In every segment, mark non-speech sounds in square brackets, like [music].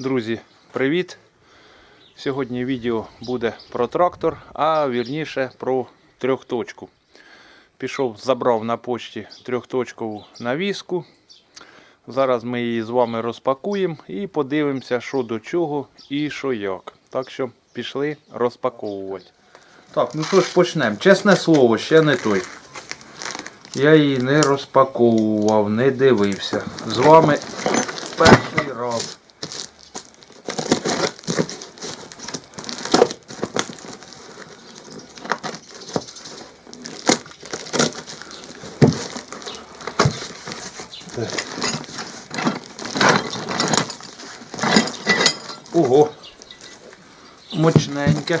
Друзі, привіт! Сьогодні відео буде про трактор, а вірніше про трьохточку. Пішов, забрав на почті трьохточкову навіску. Зараз ми її з вами розпакуємо і подивимося, що до чого і що як. Так що пішли розпаковувати. Так, ну що ж почнемо. Чесне слово, ще не той. Я її не розпаковував, не дивився. З вами перший раз. Так. Ого. Мощненьке.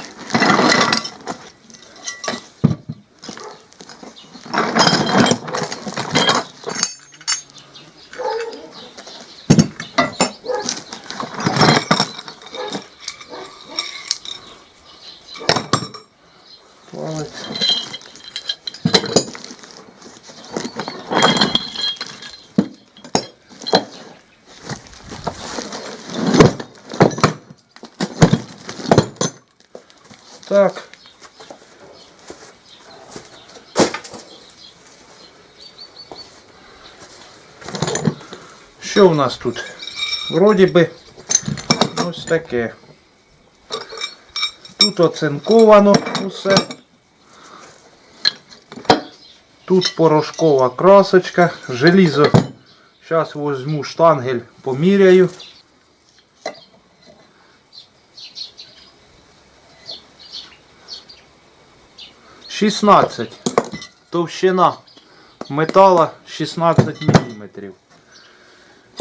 Палець. Так. Що в нас тут? Вроді би ось таке. Тут оцинковано усе. Тут порошкова красочка, желізо. Зараз візьму штангель, поміряю. Шістнадцять. Товщина метала 16 мм.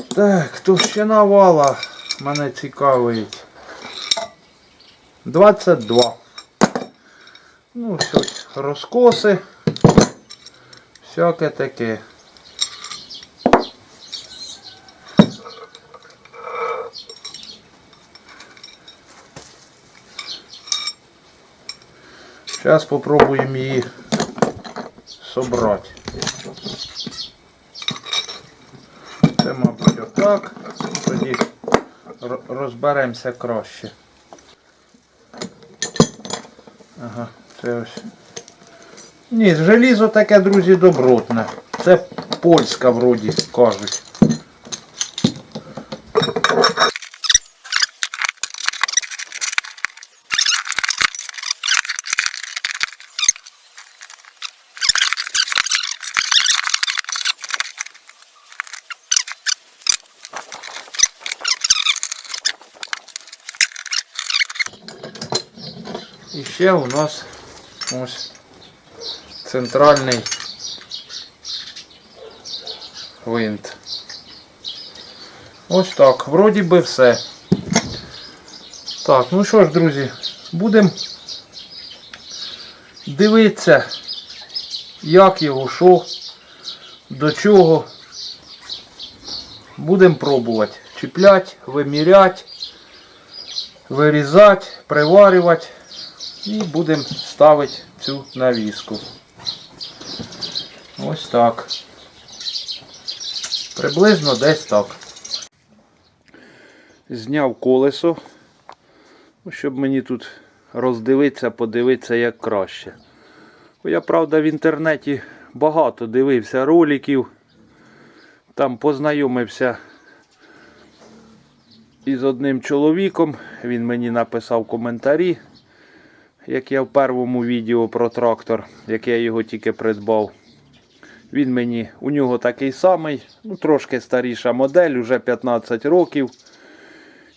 Так, товщина вала мене цікавить. 22. Ну, щось розкоси. Всяке таке. Зараз попробуємо її собрати. Це, отак. Тоді розберемося краще. Ага, це ось. Ні, желізо таке, друзі, добротне. Це польська вроді кажуть. І ще у нас ось центральний винт. Ось так, вроді би все. Так, ну що ж, друзі, будемо дивитися, як його, що, до чого. Будемо пробувати чіпляти, виміряти, вирізати, приварювати. І будемо ставити цю навіску. Ось так. Приблизно десь так. Зняв колесо, ну, щоб мені тут роздивитися, подивитися як краще. Я, правда, в інтернеті багато дивився роликів. Там познайомився із одним чоловіком. Він мені написав коментарі як я в першому відео про трактор, як я його тільки придбав. Він мені, у нього такий самий, ну трошки старіша модель, уже 15 років.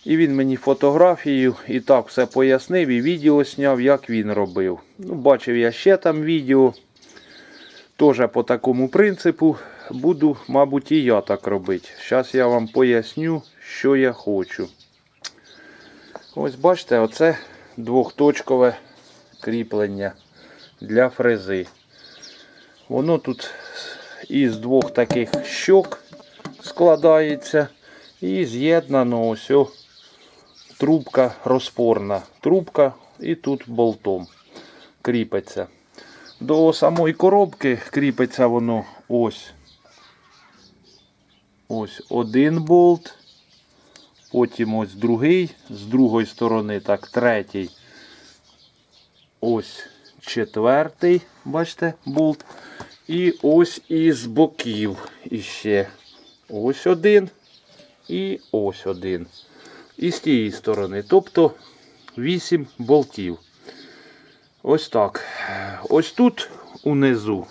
І він мені фотографію і так все пояснив і відео зняв, як він робив. Ну, Бачив я ще там відео. Теж по такому принципу буду, мабуть, і я так робити. Зараз я вам поясню, що я хочу. Ось бачите, оце двохточкове кріплення для фрези. Воно тут із двох таких щок складається і з'єднано ось трубка розпорна. Трубка і тут болтом кріпиться. До самої коробки кріпиться воно ось. ось один болт. Потім ось другий, з другої сторони, так, третій. Ось четвертий, бачите, болт. І ось із боків іще. Ось один і ось один. І з тієї сторони. Тобто 8 болтів. Ось так. Ось тут унизу.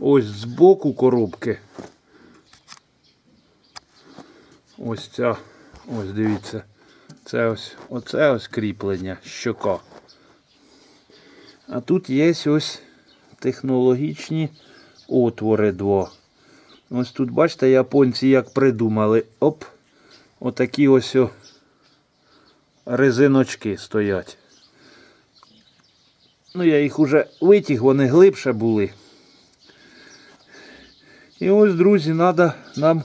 Ось збоку коробки. Ось ця, ось дивіться. Це ось, оце ось кріплення, щока. А тут є ось технологічні отвори два. Ось тут, бачите, японці як придумали. Оп, отакі ось резиночки стоять. Ну, я їх уже витяг, вони глибше були. І ось, друзі, треба нам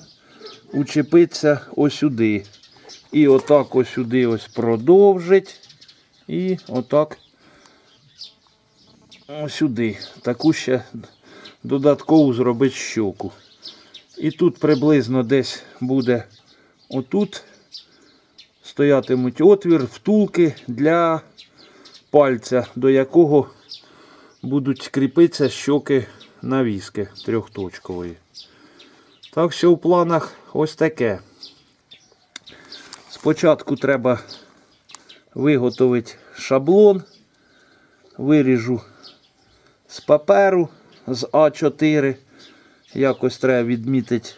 учепитися ось сюди. І отак ось сюди ось продовжить. І отак ось сюди. Таку ще додаткову зробити щоку. І тут приблизно десь буде отут стоятимуть отвір, втулки для пальця, до якого будуть кріпитися щоки навіски трьохточкової. Так що в планах ось таке. Спочатку треба виготовити шаблон, виріжу з паперу з А4. Якось треба відмітити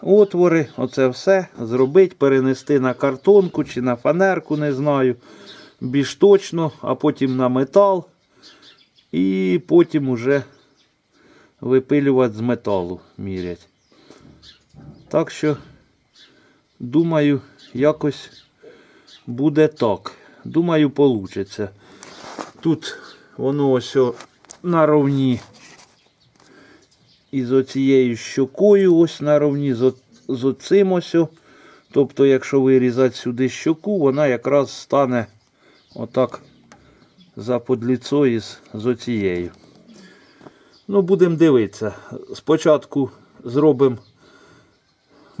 отвори, оце все зробити, перенести на картонку чи на фанерку, не знаю. Більш точно, а потім на метал. І потім уже випилювати з металу мірять. Так що, думаю, якось буде так. Думаю, вийде. Тут воно ось наровні із оцією щокою, ось наровні з, з оцим ось. Тобто, якщо вирізати сюди щоку, вона якраз стане отак за подліцо із з оцією. Ну, будемо дивитися. Спочатку зробимо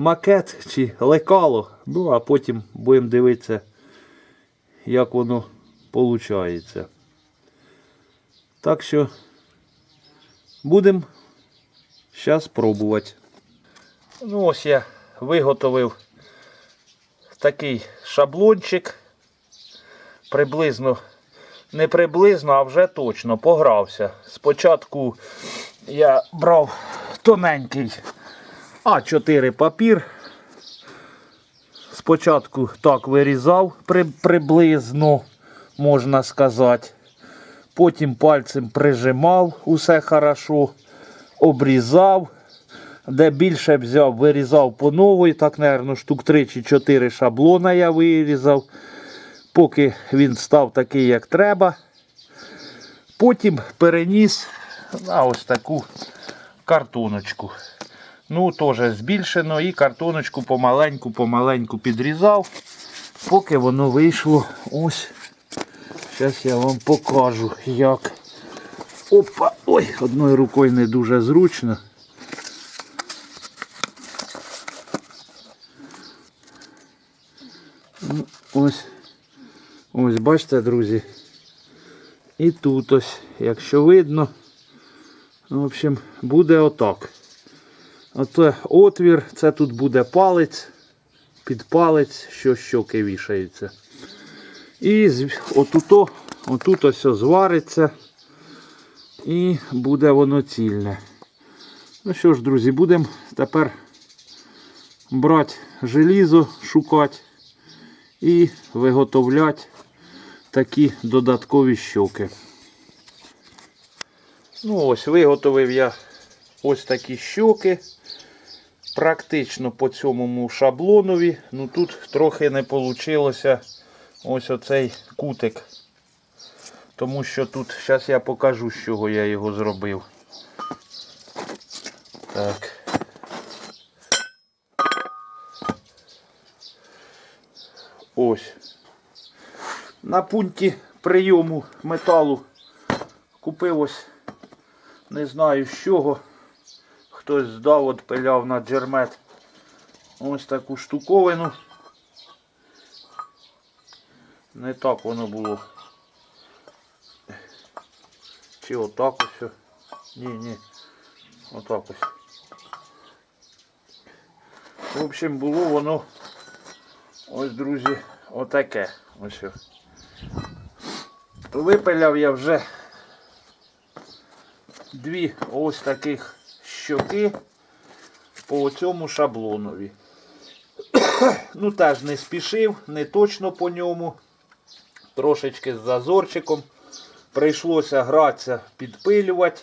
макет чи лекало, ну а потім будемо дивитися, як воно виходить. Так що будемо зараз пробувати. Ну, ось я виготовив такий шаблончик. Приблизно, не приблизно, а вже точно погрався. Спочатку я брав тоненький А4 папір. Спочатку так вирізав приблизно, можна сказати. Потім пальцем прижимав усе хорошо, обрізав. Де більше взяв, вирізав по новій. Так, мабуть, штук 3 чи 4 шаблона я вирізав. Поки він став такий, як треба. Потім переніс на ось таку картоночку. Ну, теж збільшено і картоночку помаленьку, помаленьку підрізав, поки воно вийшло ось. Зараз я вам покажу, як. Опа! Ой, одною рукою не дуже зручно. Ну, ось. Ось, бачите, друзі. І тут ось, якщо видно, ну, в общем, буде отак. Оце отвір, це тут буде палець, під палець, що щоки вішаються. І отуто, отут ось звариться і буде воно цільне. Ну що ж, друзі, будемо тепер брати желізо, шукати і виготовляти такі додаткові щоки. Ну ось, виготовив я ось такі щоки. Практично по цьому шаблонові. Ну тут трохи не вийшло ось оцей кутик. Тому що тут, зараз я покажу, з чого я його зробив. Так. Ось. На пункті прийому металу купив ось Не знаю з чого. Хтось здав, отпиляв на джермет. Ось таку штуковину. Не так воно було. Чи отак ось. Ні, ні. Отак ось. В общем, було воно. Ось, друзі, отаке. Ось. Випиляв я вже дві ось таких щоки по цьому шаблонові. [coughs] ну теж не спішив, не точно по ньому. Трошечки з зазорчиком. Прийшлося гратися, підпилювати.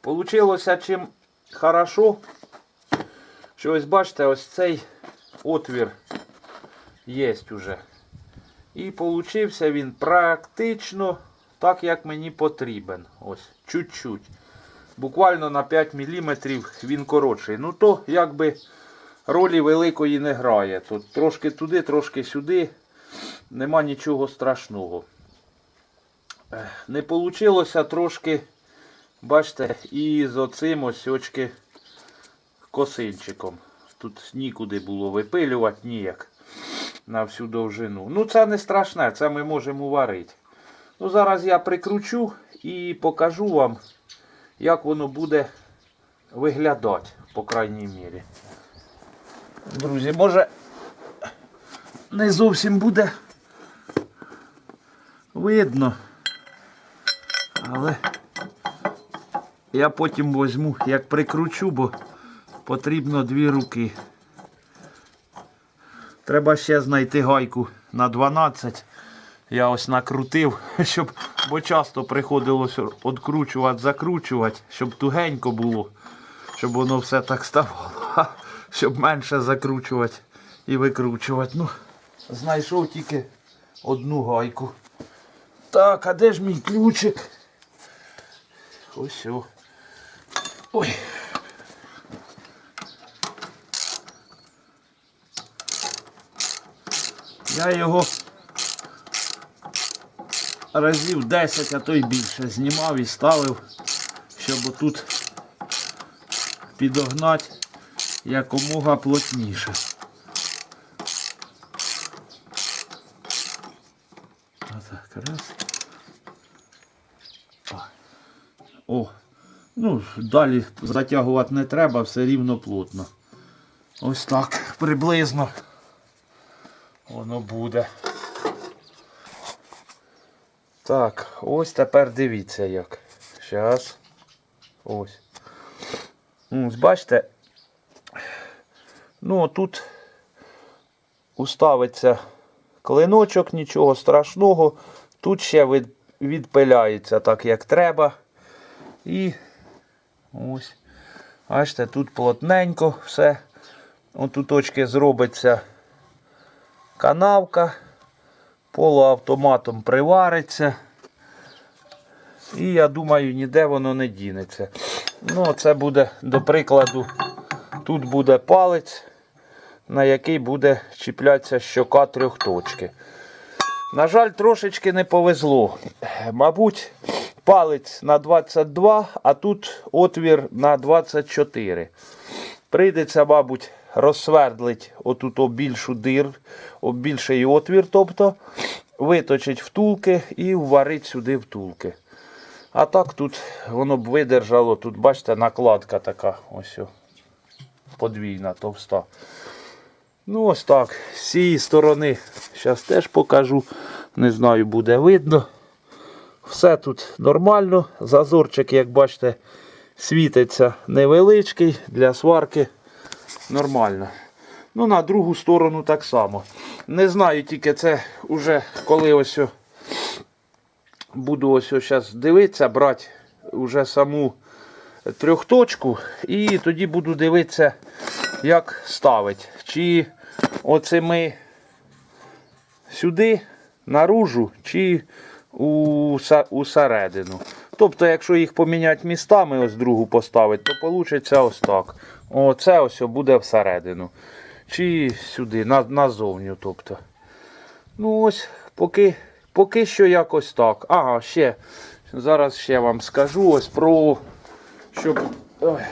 Получилося чим хорошо, що ось бачите, ось цей отвір є уже. І получився він практично так, як мені потрібен. Ось, чуть-чуть. Буквально на 5 мм він коротший. Ну то якби ролі великої не грає. Тут трошки туди, трошки сюди. Нема нічого страшного. Не вийшло трошки, бачите, і з оцим ось очки косинчиком. Тут нікуди було випилювати ніяк на всю довжину. Ну це не страшне, це ми можемо варити. Ну зараз я прикручу і покажу вам, як воно буде виглядати, по крайній мірі. Друзі, може не зовсім буде видно. Але я потім візьму, як прикручу, бо потрібно дві руки. Треба ще знайти гайку на 12. Я ось накрутив, [laughs] щоб, бо часто приходилось відкручувати, закручувати, щоб тугенько було, щоб воно все так ставало. [laughs] Щоб менше закручувати і викручувати. Ну, знайшов тільки одну гайку. Так, а де ж мій ключик? Ось. Ой. Я його разів 10, а то й більше знімав і ставив, щоб отут підогнати якомога плотніше. Отак, раз. О. Ну, далі затягувати не треба, все рівно плотно. Ось так приблизно воно буде. Так, ось тепер дивіться як. Зараз. Ось. Ось, бачите. Ну, тут уставиться клиночок, нічого страшного. Тут ще від, відпиляється так, як треба. І ось. Бачите, тут плотненько все. Отут точки зробиться канавка. Полуавтоматом привариться. І я думаю, ніде воно не дінеться. Ну, це буде, до прикладу, тут буде палець, на який буде чіплятися щока трьохточки. На жаль, трошечки не повезло. Мабуть, палець на 22, а тут отвір на 24. Прийдеться, мабуть, розсвердлить отут о більшу дир, о більший отвір, тобто виточить втулки і вварить сюди втулки. А так тут воно б видержало, тут, бачите, накладка така, ось подвійна, товста. Ну, ось так. З цієї сторони зараз теж покажу. Не знаю, буде видно. Все тут нормально. Зазорчик, як бачите, світиться невеличкий для сварки. Нормально. Ну, на другу сторону так само. Не знаю, тільки це вже коли ось буду ось зараз дивитися, брати вже саму трьохточку. І тоді буду дивитися, як ставить. Чи оцими сюди, наружу, чи у, са- у середину. Тобто, якщо їх поміняти містами, ось другу поставити, то вийде ось так. Оце ось буде всередину. Чи сюди, на, назовню. тобто. Ну ось, поки, поки що якось так. Ага, ще зараз ще вам скажу ось про щоб ой,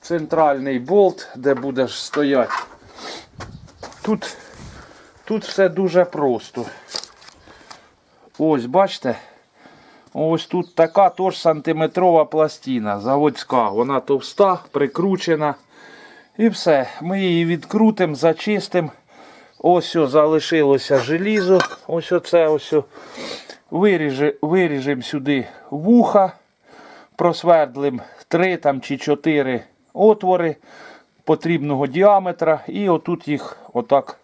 центральний болт, де будеш стояти. Тут, тут все дуже просто. Ось, бачите? Ось тут така тож сантиметрова пластина заводська. Вона товста, прикручена. І все. Ми її відкрутимо, зачистимо. Ось о, залишилося желізо. Ось оце ось. о. Виріже, виріжемо сюди вуха, просвердлим 3 там, чи 4 отвори потрібного діаметра. І отут їх отак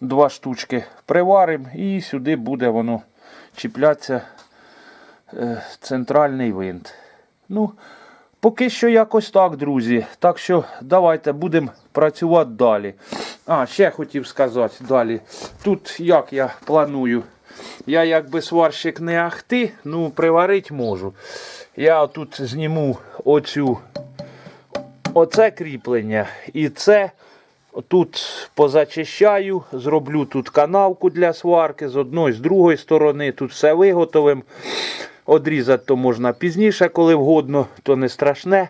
два штучки приваримо і сюди буде воно чіплятися центральний винт. Ну, поки що якось так, друзі. Так що давайте будемо працювати далі. А, ще хотів сказати далі. Тут як я планую. Я якби сварщик не ахти, ну приварити можу. Я тут зніму оцю оце кріплення і це тут позачищаю, зроблю тут канавку для сварки з одної, з другої сторони. Тут все виготовим. Одрізати то можна пізніше, коли вгодно, то не страшне.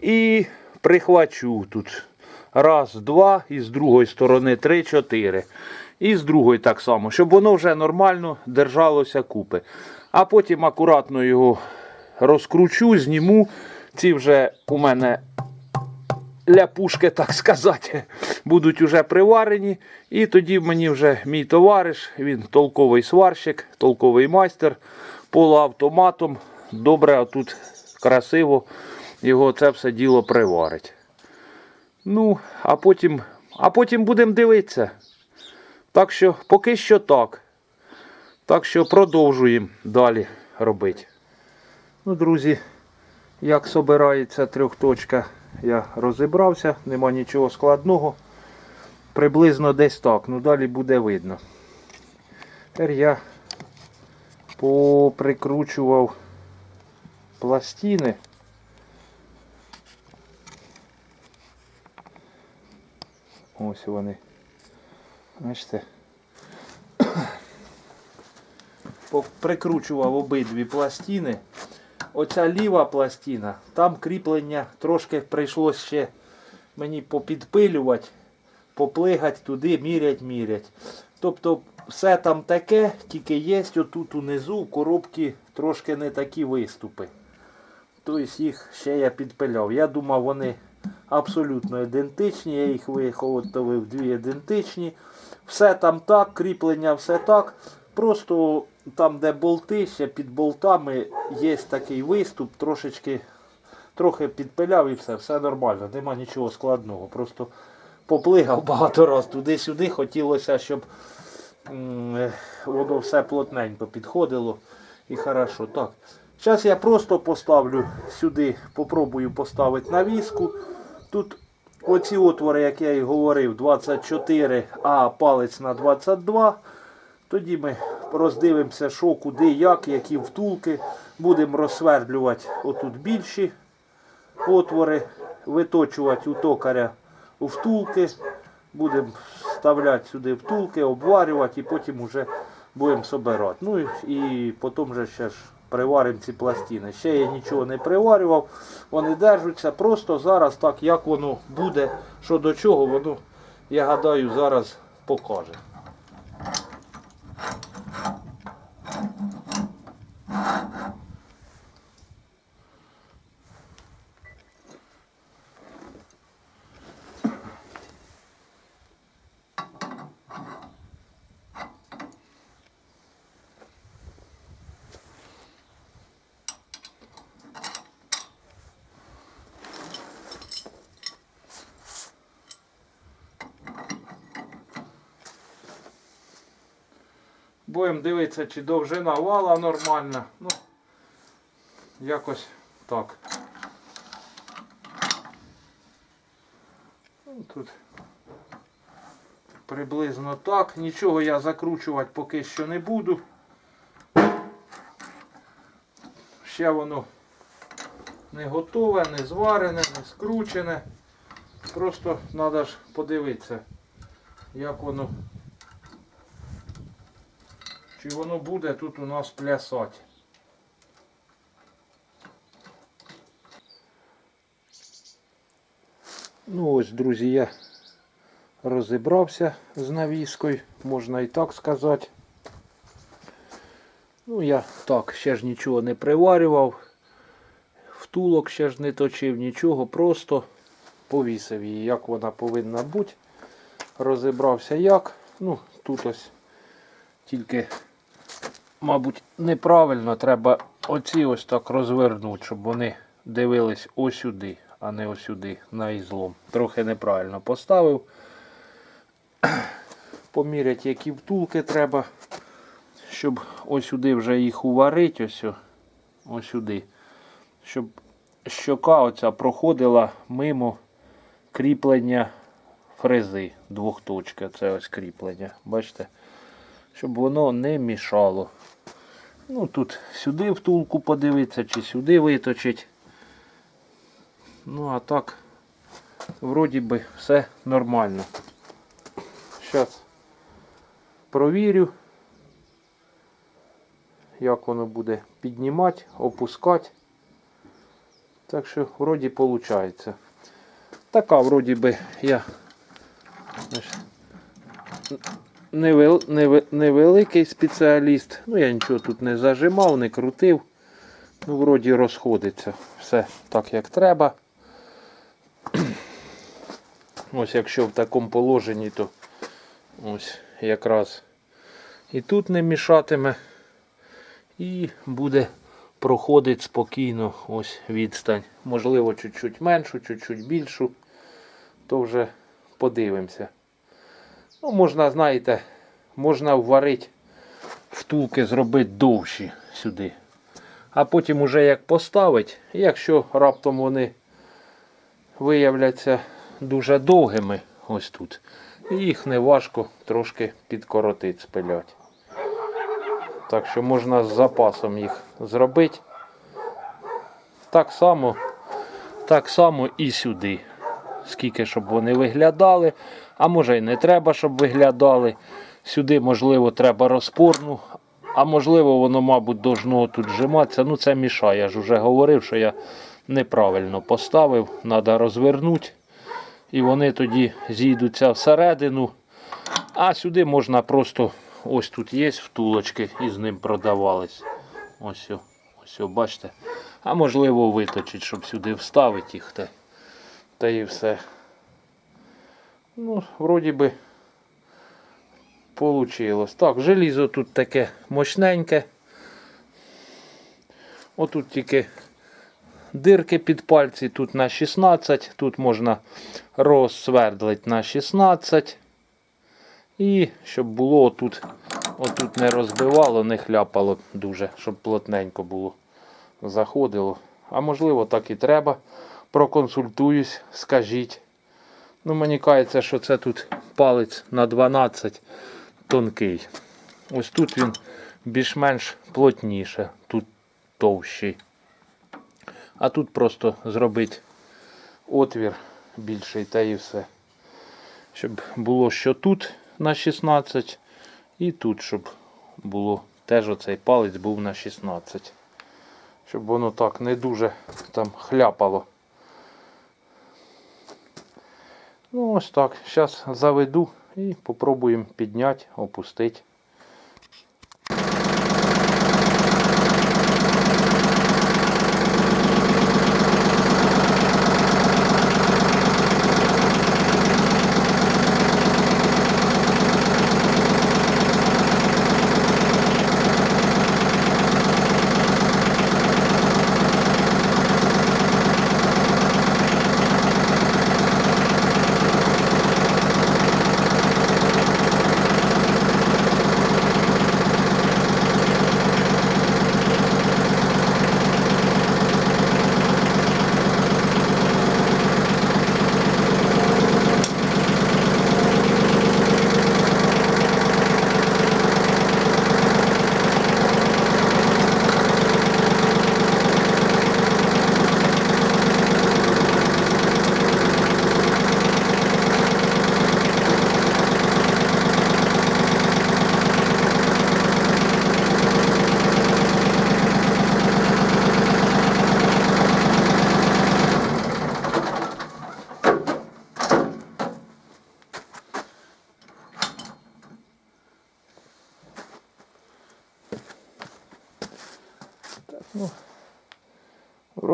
І прихвачу тут. Раз, два, і з другої сторони три, чотири. І з другої так само, щоб воно вже нормально держалося купи. А потім акуратно його розкручу, зніму. Ці вже у мене ляпушки, так сказати, будуть уже приварені. І тоді мені вже мій товариш, він толковий сварщик, толковий майстер, полуавтоматом. Добре, а тут красиво його це все діло приварить. Ну, а потім, а потім будемо дивитися. Так що поки що так. Так що продовжуємо далі робити. Ну, друзі, як собирається трьохточка, я розібрався, нема нічого складного. Приблизно десь так. Ну далі буде видно. Тепер я поприкручував пластини. Ось вони. Бачите. Прикручував обидві пластини. Оця ліва пластина, там кріплення трошки прийшлось ще мені попідпилювати, поплигати туди, мірять, мірять. Тобто все там таке, тільки є отут унизу в коробці трошки не такі виступи. Тобто їх ще я підпиляв. Я думав, вони абсолютно ідентичні. Я їх виготовив дві ідентичні. Все там так, кріплення, все так. Просто там, де болти, ще під болтами є такий виступ, трошечки трохи підпиляв і все, все нормально, нема нічого складного. Просто поплигав багато разів туди-сюди. Хотілося, щоб воно все плотненько підходило і хорошо. Так. Зараз я просто поставлю сюди, попробую поставити навіску. Тут оці отвори, як я і говорив, 24, а палець на 22. Тоді ми роздивимося, що, куди, як, які втулки. Будемо розсвердлювати отут більші отвори, виточувати у токаря втулки. Будемо вставляти сюди втулки, обварювати і потім вже будемо собирати. Ну і, потім вже ще ж приваримо ці пластини. Ще я нічого не приварював, вони держаться. Просто зараз так, як воно буде, що до чого, воно, я гадаю, зараз покаже. Будемо дивитися, чи довжина вала нормальна. Ну, якось так. Ну, Тут приблизно так. Нічого я закручувати поки що не буду. Ще воно не готове, не зварене, не скручене. Просто треба ж подивитися, як воно І воно буде тут у нас плясати. Ну ось, друзі, я розібрався з навіскою, можна і так сказати. Ну, я так, ще ж нічого не приварював, втулок ще ж не точив, нічого, просто повісив її, як вона повинна бути. Розібрався як. Ну, тут ось тільки, мабуть, неправильно треба оці ось так розвернути, щоб вони дивились ось сюди, а не ось сюди, на ізлом. Трохи неправильно поставив. [clears throat] Поміряти, які втулки треба, щоб ось сюди вже їх уварити, ось, ось сюди. Щоб щока оця проходила мимо кріплення фрези двохточки. Це ось кріплення. Бачите? Щоб воно не мішало. Ну тут сюди втулку подивитися, чи сюди виточить. Ну а так, вроді би, все нормально. Зараз провірю, як воно буде піднімати, опускати. Так що вроді виходить. Така вроді би я знаєш, невел, невеликий спеціаліст. Ну я нічого тут не зажимав, не крутив. Ну, вроді розходиться. Все так як треба. [clears throat] Ось якщо в такому положенні, то ось якраз і тут не мішатиме. І буде проходить спокійно ось відстань. Можливо, чуть-чуть меншу, чуть-чуть більшу. То вже подивимося. Ну, можна, знаєте, можна вварити втулки, зробити довші сюди. А потім уже як поставить, якщо раптом вони виявляться дуже довгими, ось тут, їх не важко трошки підкоротити, спиляти. Так що можна з запасом їх зробити. Так само, так само і сюди. Скільки щоб вони виглядали. А може і не треба, щоб виглядали. Сюди, можливо, треба розпорну. А можливо, воно, мабуть, должно тут вжиматися. Ну, це мішає. Я ж вже говорив, що я неправильно поставив. Треба розвернути. І вони тоді зійдуться всередину. А сюди можна просто, ось тут є втулочки і з ним продавались. Ось, ось, бачите. А можливо виточить, щоб сюди вставити їх. Та, і все. Ну, вроді би получилось. Так, желізо тут таке мощненьке. Отут тільки дирки під пальці, тут на 16, тут можна розсвердлити на 16. І щоб було отут, отут не розбивало, не хляпало дуже, щоб плотненько було заходило. А можливо так і треба. Проконсультуюсь, скажіть. Ну, мені кажеться, що це тут палець на 12 тонкий. Ось тут він більш-менш плотніше, тут товщий. А тут просто зробити отвір більший та і все. Щоб було що тут на 16, і тут, щоб було теж оцей палець був на 16. Щоб воно так не дуже там хляпало. Ну ось так. Зараз заведу і попробуємо підняти, опустити.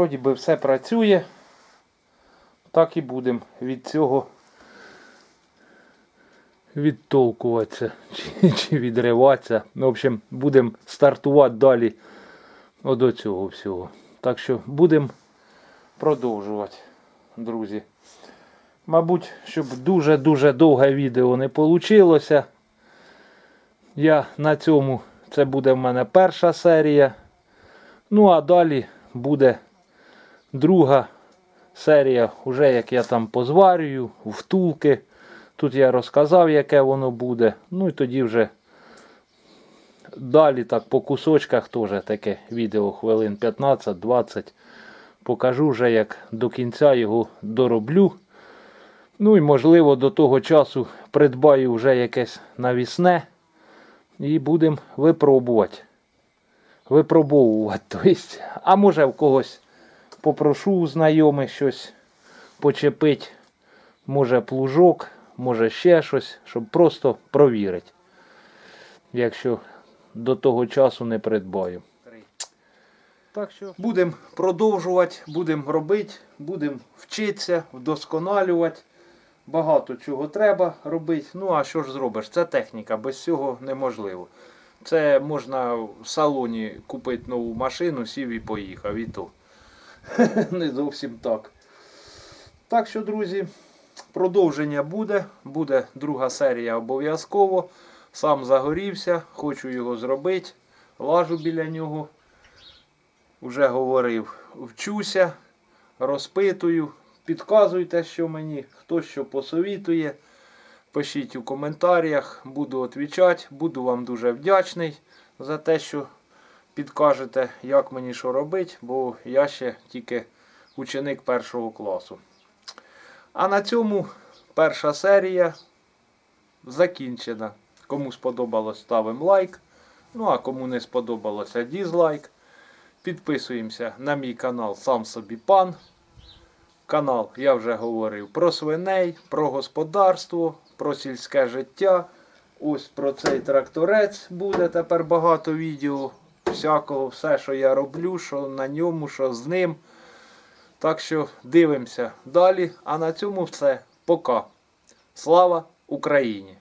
Вроді би все працює. Так і будемо від цього відтолкуватися чи, чи відриватися. В общем, будемо стартувати далі от цього всього. Так що будемо продовжувати, друзі. Мабуть, щоб дуже-дуже довге відео не вийшло. Я на цьому, це буде в мене перша серія. Ну а далі буде друга серія, вже як я там позварюю, втулки. Тут я розказав, яке воно буде. Ну і тоді вже далі так по кусочках теж таке відео хвилин 15-20. Покажу вже, як до кінця його дороблю. Ну і можливо до того часу придбаю вже якесь навісне і будемо випробувати. Випробовувати. Тобто, а може в когось попрошу у знайомих щось почепити. Може плужок, може ще щось, щоб просто провірити. Якщо до того часу не придбаю. Так що будемо продовжувати, будемо робити, будемо вчитися, вдосконалювати. Багато чого треба робити. Ну а що ж зробиш? Це техніка, без цього неможливо. Це можна в салоні купити нову машину, сів і поїхав, і то. [laughs] Не зовсім так. Так що, друзі, продовження буде. Буде друга серія обов'язково. Сам загорівся, хочу його зробити. Лажу біля нього. Уже говорив, вчуся, розпитую, підказуйте, що мені, хто що посовітує. Пишіть у коментарях, буду відповідати. Буду вам дуже вдячний за те, що підкажете, як мені що робити, бо я ще тільки ученик першого класу. А на цьому перша серія закінчена. Кому сподобалось, ставимо лайк. Ну а кому не сподобалося, дізлайк. Підписуємося на мій канал Сам собі пан. Канал я вже говорив про свиней, про господарство, про сільське життя. Ось про цей тракторець буде тепер багато відео. Всякого, все, що я роблю, що на ньому, що з ним. Так що дивимося далі. А на цьому все. Пока. Слава Україні!